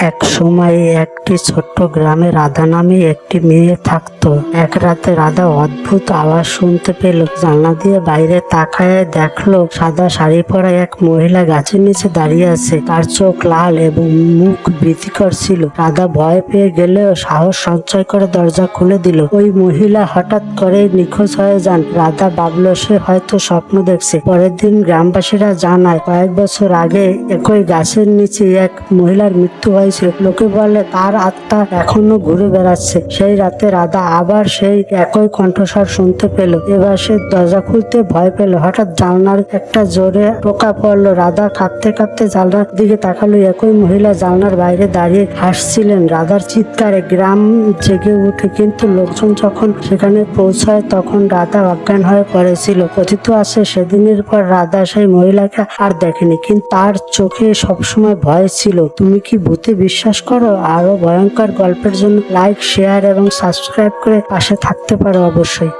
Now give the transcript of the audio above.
এক সময় একটি ছোট্ট গ্রামে রাধা নামে একটি মেয়ে থাকতো। এক রাতে রাধা অদ্ভুত আওয়াজ শুনতে পেল। জানলা দিয়ে বাইরে তাকায় দেখল সাদা শাড়ি পরা এক মহিলা গাছের নিচে দাঁড়িয়ে আছে। তার চোখ লাল এবং মুখ ভীতিকর ছিল। রাধা ভয় পেয়ে গেলেও সাহস সঞ্চয় করে দরজা খুলে দিল। ওই মহিলা হঠাৎ করে নিখোঁজ হয়ে যান। রাধা ভাবলো, সে হয়তো স্বপ্ন দেখছে। পরের দিন গ্রামবাসীরা জানায়, কয়েক বছর আগে একই গাছের নিচে এক মহিলার মৃত্যু হয়েছিল লোকে বলে, তার আত্মা এখনও ঘুরে বেড়াচ্ছে। সেই রাতে রাধা আবার সেই একই কণ্ঠস্বর শুনতে পেল। এবার সে দরজা খুলতে ভয় পেল। হঠাৎ জানলার একটা জোরে পোকা পড়ল। রাধা কাঁপতে কাঁপতে জানলার দিকে তাকালো। একই মহিলা জানলার বাইরে দাঁড়িয়ে হাসছিলেন। রাধার চিৎকারে গ্রাম জেগে উঠে কিন্তু লোকজন যখন সেখানে পৌঁছায়, তখন রাধা অজ্ঞান হয়ে পড়েছিল। কথিত আছে, সেদিনের পর রাধা সেই মহিলাকে আর দেখেনি। কিন্তু তার চোখে সবসময় ভয় ছিল। তুমি কি ভূতে বিশ্বাস করো, আরও ভয়ঙ্কর গল্পের জন্য লাইক শেয়ার এবং সাবস্ক্রাইব করে পাশে থাকতে পারো অবশ্যই।